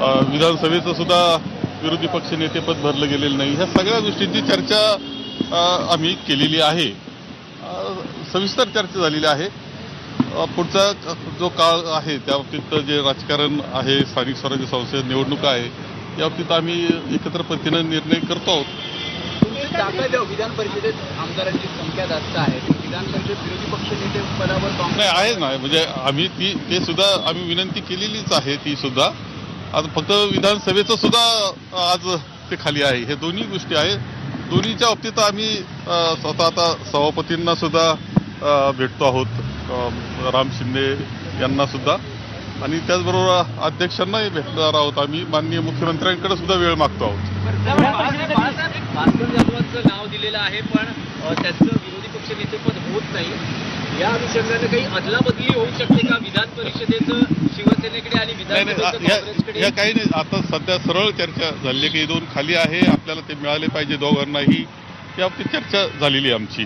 विधानसभेचं सुद्धा विरोधी पक्ष नेतेपद भरलं गेलेलं नाही. ह्या सगळ्या गोष्टींची चर्चा आम्ही केलेली आहे. सविस्तर चर्चा झालेली आहे. पुढचा जो काळ आहे त्या बाबतीत जे राजकारण आहे स्थानिक स्वराज्य संस्था निवडणुका आहे या बाबतीत आम्ही एकत्र पद्धतीनं निर्णय करतो आहोत. विधान परिषदेत आमदारांची संख्या जास्त आहे. विधान परिषद विरोधी पक्ष नेते पदावर नाही आहे ना. म्हणजे आम्ही ती ते सुद्धा आम्ही विनंती केलेलीच आहे ती सुद्धा. आज फक्त विधानसभेचं सुद्धा आज ते खाली आहे. हे दोन्ही गोष्टी आहे दोन्हीच्या बाबतीत आम्ही स्वतः आता सभापतींना सुद्धा भेटतो आहोत. राम शिंदे यांना सुद्धा. आणि त्याचबरोबर अध्यक्षांनाही भेटणार आहोत आम्ही. माननीय मुख्यमंत्र्यांकडे सुद्धा वेळ मागतो आहोत. नाव दिलेलं आहे पण त्याचं त्यांचं विरोधी पक्ष नेतेपद होत नाही. या अनुषंगाने काही अदलाबदली होऊ शकते का? विधान परिषदेचं शिवसेनेकडे आणि आ- या- काही नाही. आता सध्या सरळ चर्चा झाली की दोन खाली आहे. आपल्याला ते मिळाले पाहिजे दोघांनाही. या चर्चा झालेली आहे आमची.